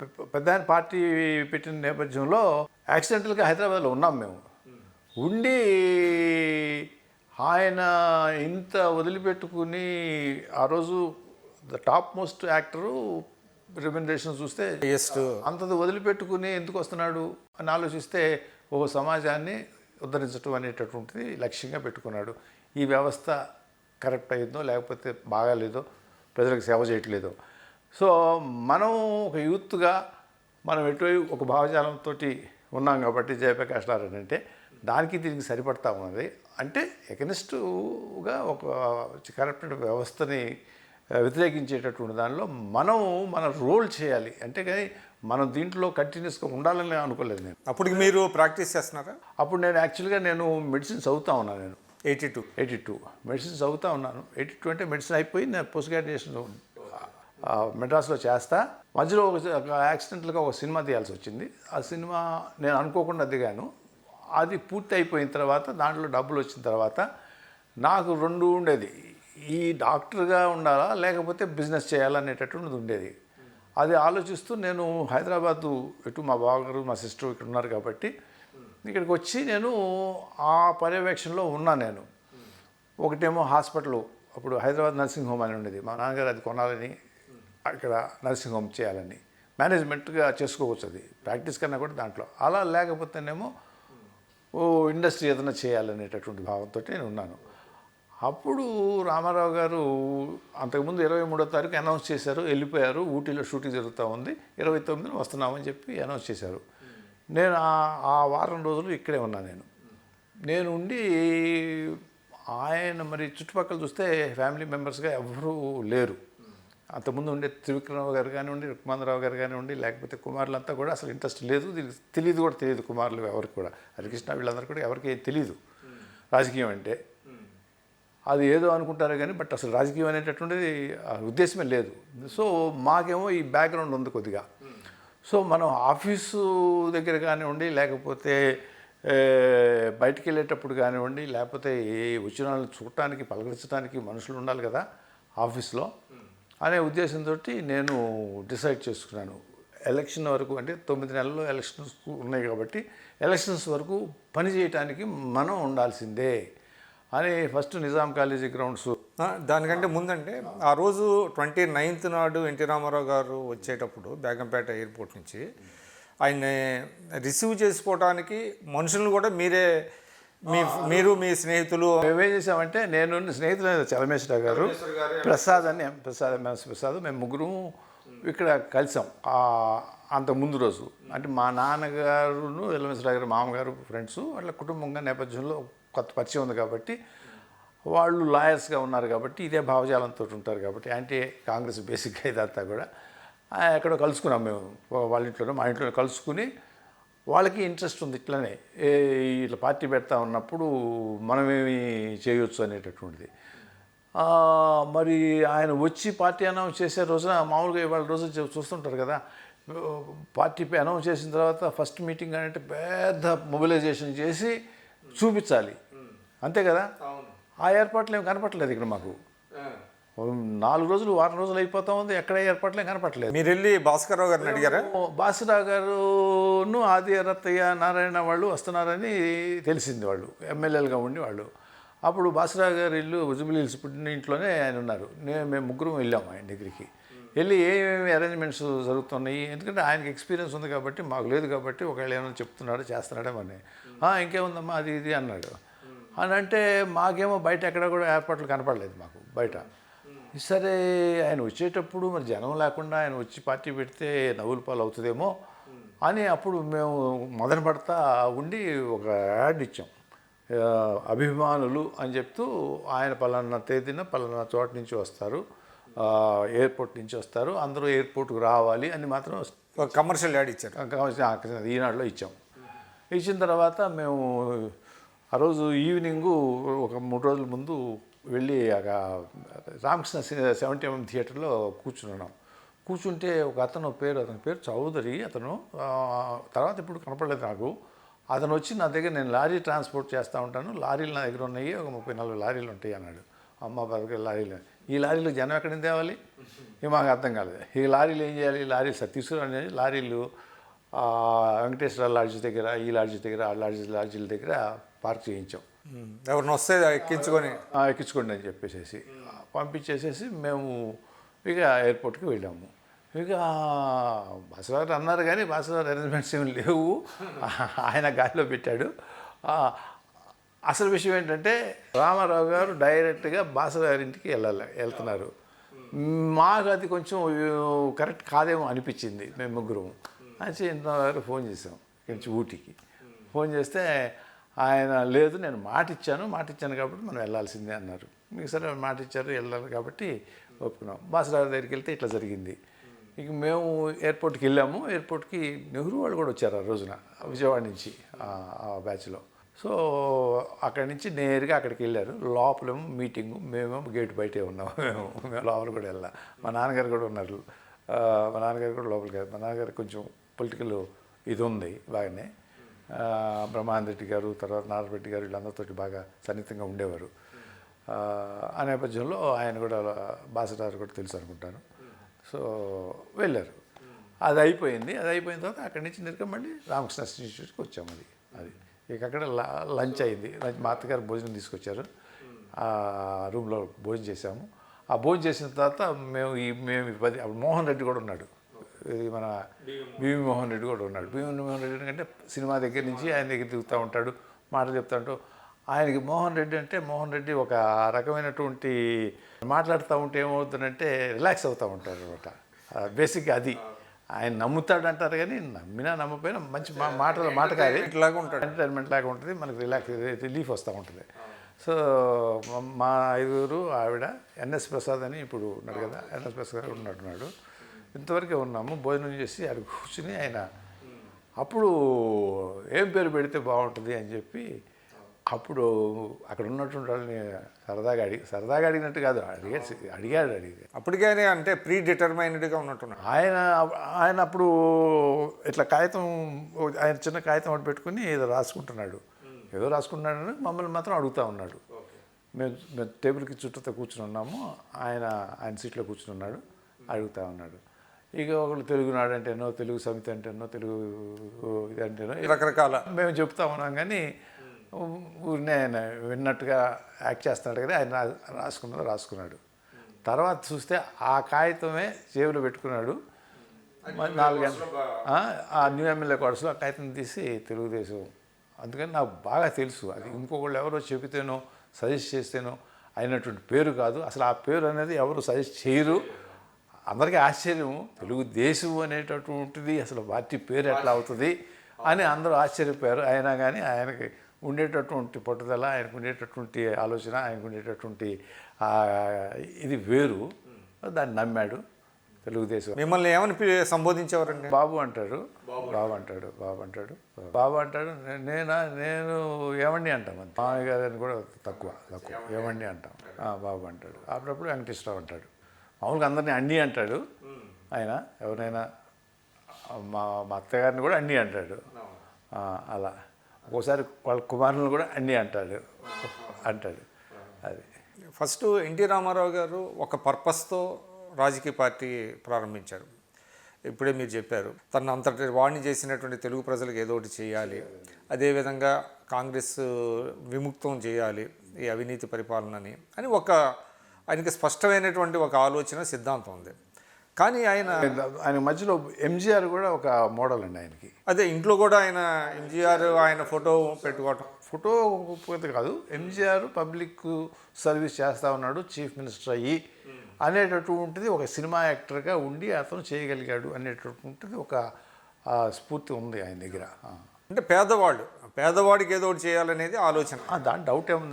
పెద్ద పార్టీ పెట్టిన నేపథ్యంలో యాక్సిడెంటల్గా హైదరాబాద్లో ఉన్నాం మేము. ఉండి ఆయన ఇంత వదిలిపెట్టుకుని ఆ రోజు the top most actor remuneration చూస్తే అంతది వదిలిపెట్టుకుని ఎందుకు వస్తున్నాడు అని ఆలోచిస్తే ఓ సమాజాన్ని ఉద్ధరించడం అనేటటువంటిది లక్ష్యంగా పెట్టుకున్నాడు. ఈ వ్యవస్థ కరెక్ట్ అయిందో లేకపోతే బాగాలేదో ప్రజలకు సేవ చేయట్లేదో సో మనం ఒక యూత్గా మనం ఎటు ఒక భావజాలంతో ఉన్నాం కాబట్టి జయప్రకాష్ నారాయణ అంటే దానికి దీనికి సరిపడతా ఉన్నది. అంటే ఎకనిస్టుగా ఒక కరెక్ట్ వ్యవస్థని వ్యతిరేకించేటటువంటి దానిలో మనం మన రోల్ చేయాలి. అంటే కానీ మనం దీంట్లో కంటిన్యూస్గా ఉండాలని అనుకోలేదు నేను. అప్పటికి మీరు ప్రాక్టీస్ చేస్తున్నారా? అప్పుడు నేను యాక్చువల్గా నేను మెడిసిన్ చదువుతా ఉన్నాను నేను. Eighty two. Eighty two. Medicine చదువుతా ఉన్నాను. ఎయిటీ టూ అంటే మెడిసిన్ అయిపోయి నేను పోస్ట్ గ్రాడ్యుయేషన్ మెడ్రాస్లో చేస్తా. మధ్యలో ఒక యాక్సిడెంట్గా ఒక సినిమా తీయాల్సి వచ్చింది ఆ సినిమా నేను అనుకోకుండా దిగాను. అది పూర్తి అయిపోయిన తర్వాత దాంట్లో డబ్బులు వచ్చిన తర్వాత నాకు రెండు ఉండేది. ఈ డాక్టర్గా ఉండాలా లేకపోతే బిజినెస్ చేయాలనేటటువంటిది ఉండేది. అది ఆలోచిస్తూ నేను హైదరాబాదు ఎటు మా బావగారు మా సిస్టర్ ఇక్కడ ఉన్నారు కాబట్టి ఇక్కడికి వచ్చి నేను ఆ పర్యవేక్షణలో ఉన్నా నేను. ఒకటేమో హాస్పిటల్. అప్పుడు హైదరాబాద్ నర్సింగ్ హోమ్ అని ఉండేది. మా నాన్నగారు అది కొనాలని అక్కడ నర్సింగ్ హోమ్ చేయాలని. మేనేజ్మెంట్గా చేసుకోవచ్చు అది. ప్రాక్టీస్ కన్నా కూడా దాంట్లో. అలా లేకపోతేనేమో ఓ ఇండస్ట్రీ ఏదైనా చేయాలనేటటువంటి భావంతో నేను ఉన్నాను. అప్పుడు రామారావు గారు అంతకుముందు ఇరవై మూడో తారీఖు అనౌన్స్ చేశారు వెళ్ళిపోయారు ఊటీలో షూటింగ్ జరుగుతూ ఉంది. ఇరవై తొమ్మిదిన వస్తున్నామని చెప్పి అనౌన్స్ చేశారు. నేను ఆ- ఆ వారం రోజులు ఇక్కడే ఉన్నాను నేను. నేను ఉండి ఆయన మరి చుట్టుపక్కల చూస్తే ఫ్యామిలీ మెంబర్స్గా ఎవరూ లేరు. అంతకుముందు ఉండే త్రివిక్రమరావు గారు కానివ్వండి రుక్మాంధరావు గారు కానివ్వండి లేకపోతే కుమారులంతా కూడా అసలు ఇంట్రెస్ట్ లేదు. దీనికి తెలియదు కూడా తెలియదు కుమారులు ఎవరికి కూడా. హరికృష్ణ వీళ్ళందరూ కూడా ఎవరికి తెలియదు రాజకీయం అంటే. అది ఏదో అనుకుంటారు కానీ బట్ అసలు రాజకీయం అనేటటువంటిది ఉద్దేశమే లేదు. సో మాకేమో ఈ బ్యాక్గ్రౌండ్ ఉంది కొద్దిగా. సో మనం ఆఫీసు దగ్గర కానివ్వండి లేకపోతే బయటికి వెళ్ళేటప్పుడు కానివ్వండి లేకపోతే ఏ వచ్చిన చూడటానికి పలకరించడానికి మనుషులు ఉండాలి కదా ఆఫీస్లో. అనే ఉద్దేశంతో నేను డిసైడ్ చేసుకున్నాను. ఎలక్షన్ వరకు అంటే తొమ్మిది నెలల్లో ఎలక్షన్స్ ఉన్నాయి కాబట్టి ఎలక్షన్స్ వరకు పని చేయటానికి మనం ఉండాల్సిందే అని ఫస్ట్ నిజాం కాలేజీ గ్రౌండ్స్. దానికంటే ముందంటే ఆ రోజు ట్వంటీ నైన్త్ నాడు ఎన్టీ రామారావు గారు వచ్చేటప్పుడు బేగంపేట ఎయిర్పోర్ట్ నుంచి ఆయన్ని రిసీవ్ చేసుకోవడానికి మనుషులను కూడా మీరే మీ మీరు మీ స్నేహితులు మేమేం చేసామంటే నేను స్నేహితులు చలమేశ్వర గారు ప్రసాద్ అని ప్రసాద్ ఎంఎస్ ప్రసాద్ మేము ముగ్గురు ఇక్కడ కలిసాం. ఆ, అంత ముందు రోజు. అంటే మా నాన్నగారును ఎల్లమేశ్వర గారు మామగారు ఫ్రెండ్స్ అట్లా కుటుంబంగా నేపథ్యంలో కొత్త పరిచయం ఉంది కాబట్టి వాళ్ళు లాయర్స్గా ఉన్నారు కాబట్టి ఇదే భావజాలంతో ఉంటారు కాబట్టి యాంటీ కాంగ్రెస్ బేసిక్గా ఇదంతా కూడా. ఎక్కడో కలుసుకున్నాం మేము వాళ్ళ ఇంట్లోనే మా ఇంట్లో కలుసుకుని వాళ్ళకి ఇంట్రెస్ట్ ఉంది ఇట్లనే. ఇట్లా పార్టీ పెడతా ఉన్నప్పుడు మనమేమి చేయొచ్చు అనేటటువంటిది. మరి ఆయన వచ్చి పార్టీ అనౌన్స్ చేసే రోజున మామూలుగా ఇవాళ రోజు చూస్తుంటారు కదా. పార్టీ అనౌన్స్ చేసిన తర్వాత ఫస్ట్ మీటింగ్ అంటే పెద్ద మొబిలైజేషన్ చేసి చూపించాలి. అంతే కదా? ఆ ఏర్పాట్లు ఏమి కనపట్లేదు ఇక్కడ మాకు. నాలుగు రోజులు వారం రోజులు అయిపోతా ఉంది. ఎక్కడ ఏర్పాట్లు కనపట్లేదు మీరు వెళ్ళి భాస్కర్రావు గారిని అడిగారా? బాసురావు గారును ఆది రత్తయ్య నారాయణ వాళ్ళు వస్తున్నారని తెలిసింది వాళ్ళు. ఎమ్మెల్యేలుగా ఉండి వాళ్ళు. అప్పుడు బాసురావు గారి ఇల్లు జుబిలీ హిల్స్ పుట్టిన ఇంట్లోనే ఆయన ఉన్నారు. నేను మేము ముగ్గురం వెళ్ళాము ఆయన దగ్గరికి. వెళ్ళి ఏమేమి అరేంజ్మెంట్స్ జరుగుతున్నాయి? ఎందుకంటే ఆయనకి ఎక్స్పీరియన్స్ ఉంది కాబట్టి మాకు లేదు కాబట్టి ఒకవేళ ఏమైనా చెప్తున్నాడు చేస్తున్నాడేమో అని "ఆ, ఇంకేముందమ్మా అది ఇది అన్నాడు. అని అంటే మాకేమో బయట ఎక్కడ కూడా ఏర్పాట్లు కనపడలేదు మాకు బయట. సరే ఆయన వచ్చేటప్పుడు మరి జనం లేకుండా ఆయన వచ్చి పార్టీ పెడితే నవ్వుల పాలు అవుతుందేమో అని అప్పుడు మేము మొదలు పడతా ఉండి ఒక యాడ్ ఇచ్చాం. అభిమానులు అని చెప్తూ ఆయన పలానా తేదీన పలానా చోట నుంచి వస్తారు ఎయిర్పోర్ట్ నుంచి వస్తారు అందరూ ఎయిర్పోర్ట్కి రావాలి అని మాత్రం ఒక కమర్షియల్ యాడ్ ఇచ్చారు. ఆ ఈనాడులో ఇచ్చాం. ఇచ్చిన తర్వాత మేము ఆ రోజు ఈవినింగు ఒక మూడు రోజుల ముందు వెళ్ళి అక్కడ రామకృష్ణ సెవెంటీ ఎంఎం థియేటర్లో కూర్చున్నాం. కూర్చుంటే ఒక అతను పేరు అతని పేరు చౌదరి. అతను తర్వాత ఇప్పుడు కనపడలేదు నాకు. అతను వచ్చి నా దగ్గర నేను లారీ ట్రాన్స్పోర్ట్ చేస్తూ ఉంటాను. లారీలు నా దగ్గర ఉన్నాయి. ఒక ముప్పై నలభై లారీలు ఉంటాయి అన్నాడు. అమ్మ బతక లారీలు. ఈ లారీలు జనం ఎక్కడ నుంచి తేవాలి? ఇవి మాకు అర్థం కాలేదు. ఈ లారీలు ఏం చేయాలి? ఈ లారీలు సార్ తీసుకురండి. లారీలు వెంకటేశ్వర లాడ్జ్ దగ్గర ఈ లాడ్జ్ దగ్గర ఆ లాడ్జ్ లాడ్జీల దగ్గర పార్క్ చేయించాం. ఎవరిని వస్తే ఎక్కించుకొని. ఎక్కించుకోండి అని చెప్పేసేసి. పంపించేసేసి మేము ఇక ఎయిర్పోర్ట్కి వెళ్ళాము. ఇక బసవారు అన్నారు కానీ బసవారు అరేంజ్మెంట్స్ ఏమి లేవు. ఆయన గాలిలో పెట్టాడు. అసలు విషయం ఏంటంటే రామారావు గారు డైరెక్ట్గా బాసగారి ఇంటికి వెళ్ళాలి వెళ్తున్నారు. మాకు అది కొంచెం కరెక్ట్ కాదేమో అనిపించింది మేము ముగ్గురం అని ఇంట్లో ఫోన్ చేసాం కొంచెం ఊటీకి. ఫోన్ చేస్తే ఆయన లేదు నేను మాట ఇచ్చాను మాట ఇచ్చాను కాబట్టి మనం వెళ్ళాల్సిందే అన్నారు. మీకు సరే మాట ఇచ్చారు వెళ్ళాలి కాబట్టి ఒప్పుకున్నాం. బాసరావు దగ్గరికి వెళ్తే ఇట్లా జరిగింది. ఇక మేము ఎయిర్పోర్ట్కి వెళ్ళాము. ఎయిర్పోర్ట్కి నెహ్రూ వాళ్ళు కూడా వచ్చారు ఆ రోజున విజయవాడ నుంచి ఆ- బ్యాచ్లో. సో అక్కడి నుంచి నేరుగా అక్కడికి వెళ్ళారు. లోపలేమో మీటింగు మేమేమో గేట్ బయటే ఉన్నాము మేము మేము లోపల కూడా వెళ్ళాం. మా నాన్నగారు కూడా ఉన్నారు. మా నాన్నగారు కూడా లోపలికి మా నాన్నగారు కొంచెం పొలిటికల్ ఇది ఉంది బాగానే. బ్రహ్మానంద రెడ్డి గారు తర్వాత నారాయణరెడ్డి గారు వీళ్ళందరితోటి బాగా సన్నిహితంగా ఉండేవారు. ఆ, నేపథ్యంలో ఆయన కూడా బాసటారు కూడా తెలుసు అనుకుంటాను. సో వెళ్ళారు. అది అయిపోయింది. అది అయిపోయిన తర్వాత అక్కడి నుంచి నేరుగా మళ్ళీ రామకృష్ణ ఇన్స్టిట్యూట్కి వచ్చాము అది. అది ఇక అక్కడ లంచ్ అయింది. లంచ్ మా అత్తగారు భోజనం తీసుకొచ్చారు. ఆ రూమ్లో భోజనం చేశాము. ఆ భోజనం చేసిన తర్వాత మేము ఈ మేము ఈ పది అప్పుడు మోహన్ రెడ్డి కూడా ఉన్నాడు. మన బివి మోహన్ రెడ్డి కూడా ఉన్నాడు. బివి మోహన్ రెడ్డి అంటే సినిమా దగ్గర నుంచి ఆయన దగ్గర తిరుగుతూ ఉంటాడు మాటలు చెప్తా ఉంటాడు. ఆయనకి మోహన్ రెడ్డి అంటే మోహన్ రెడ్డి ఒక రకమైనటువంటి మాట్లాడుతూ ఉంటే ఏమవుతుందంటే రిలాక్స్ అవుతూ ఉంటారు అనమాట బేసిక్గా అది. ఆయన నమ్ముతాడు అంటారు కానీ నమ్మినా నమ్మపోయినా మంచి మా మాటల మాటకారి ఇట్లాగా ఉంటాడు. ఎంటర్టైన్మెంట్ లాగా ఉంటుంది మనకి రిలాక్స్ రిలీఫ్ వస్తూ ఉంటుంది. సో మా- ఐదుగురు ఆవిడ ఎన్ఎస్ ప్రసాద్ అని ఇప్పుడు ఉన్నాడు కదా ఎన్ఎస్ ప్రసాద్ గారు ఉన్నట్టున్నాడు ఇంతవరకే ఉన్నాము భోజనం చేసి అక్కడ కూర్చుని ఆయన అప్పుడు ఏం పేరు పెడితే బాగుంటుంది అని చెప్పి అప్పుడు అక్కడ ఉన్నటువంటి వాళ్ళని సరదాగా అడిగి సరదాగా అడిగినట్టు కాదు అడిగాడు అడిగాడు అడిగి అప్పటికే అంటే ప్రీ డిటర్మైన్డ్గా ఉన్నట్టున్నాడు ఆయన ఆయన అప్పుడు ఇట్లా కాగితం ఆయన చిన్న కాగితం ఒకటి పెట్టుకుని ఏదో రాసుకుంటున్నాడు. ఏదో రాసుకుంటున్నాడని మమ్మల్ని మాత్రం అడుగుతూ ఉన్నాడు. మేము మేము టేబుల్కి చుట్టూతో కూర్చుని ఉన్నాము ఆయన ఆయన సీట్లో కూర్చుని ఉన్నాడు అడుగుతూ ఉన్నాడు. ఇక ఒకళ్ళు తెలుగు నాడు అంటేనో తెలుగు సమితి అంటేనో తెలుగు ఇది అంటేనో రకరకాల. మేము చెప్తా ఉన్నాం కానీ ఊరినే ఆయన విన్నట్టుగా యాక్ట్ చేస్తున్నాడు కదా ఆయన రాసుకున్నది రాసుకున్నాడు. తర్వాత చూస్తే ఆ కాగితమే జేబులో పెట్టుకున్నాడు. నాలుగు ఆ న్యూ ఎమ్మెల్యే కోర్సులో ఆ కాగితం తీసి తెలుగుదేశం. అందుకని నాకు బాగా తెలుసు. అది ఇంకొకళ్ళు ఎవరో చెబితేనో సజెస్ట్ చేస్తేనో అయినటువంటి పేరు కాదు. అసలు ఆ పేరు అనేది ఎవరు సజెస్ట్ చేయరు. అందరికీ ఆశ్చర్యం తెలుగుదేశం అనేటటువంటిది అసలు పార్టీ పేరు ఎట్లా అవుతుంది అని అందరూ ఆశ్చర్యపోయారు. అయినా కానీ ఆయనకి ఉండేటటువంటి పట్టుదల ఆయనకు ఉండేటటువంటి ఆలోచన ఆయనకు ఉండేటటువంటి ఇది వేరు. దాన్ని నమ్మాడు తెలుగుదేశం. మిమ్మల్ని ఏమని సంబోధించేవారండి? బాబు అంటాడు. బాబు అంటాడు బాబు అంటాడు. బాబు అంటాడు "నే- నేనా నేను ఏమండి అంటాం. మామయ్య గారిని కూడా తక్కువ తక్కువ. ఏమండి అంటాం. "ఆ, బాబు అంటాడు. అప్పుడప్పుడు వెంకటేశ్వరరావు అంటాడు. మామూలుగా అందరినీ అన్నీ అంటాడు. ఆయన ఎవరైనా మా మా అత్తగారిని కూడా అన్నీ అంటాడు. అలా. ఒక్కోసారి వాళ్ళ కుమారులను కూడా అన్నీ అంటాడు. అంటాడు. అది. ఫస్ట్ ఎన్టీ రామారావు గారు ఒక పర్పస్తో రాజకీయ పార్టీ ప్రారంభించారు. ఇప్పుడే మీరు చెప్పారు. తను అంతటి వాణి చేసినటువంటి తెలుగు ప్రజలకు ఏదో ఒకటి చేయాలి. అదేవిధంగా కాంగ్రెస్ విముక్తం చేయాలి. ఈ అవినీతి పరిపాలనని అని ఒక ఆయనకి స్పష్టమైనటువంటి ఒక ఆలోచన సిద్ధాంతం ఉంది. కానీ ఆయన ఆయన మధ్యలో ఎంజీఆర్ కూడా ఒక మోడల్ అండి ఆయనకి. అదే ఇంట్లో కూడా ఆయన ఎంజీఆర్ ఆయన ఫోటో పెట్టుకోవటం. ఫోటో పోతే కాదు. ఎంజీఆర్ పబ్లిక్ సర్వీస్ చేస్తా ఉన్నాడు చీఫ్ మినిస్టర్ అయ్యి అనేటటువంటిది ఒక సినిమా యాక్టర్గా ఉండి అతను చేయగలిగాడు అనేటటువంటిది ఒక స్ఫూర్తి ఉంది ఆయన దగ్గర. అంటే పేదవాళ్ళు పేదవాడికి ఏదో ఒకటి చేయాలనేది ఆలోచన. దాని డౌట్ ఏముంది?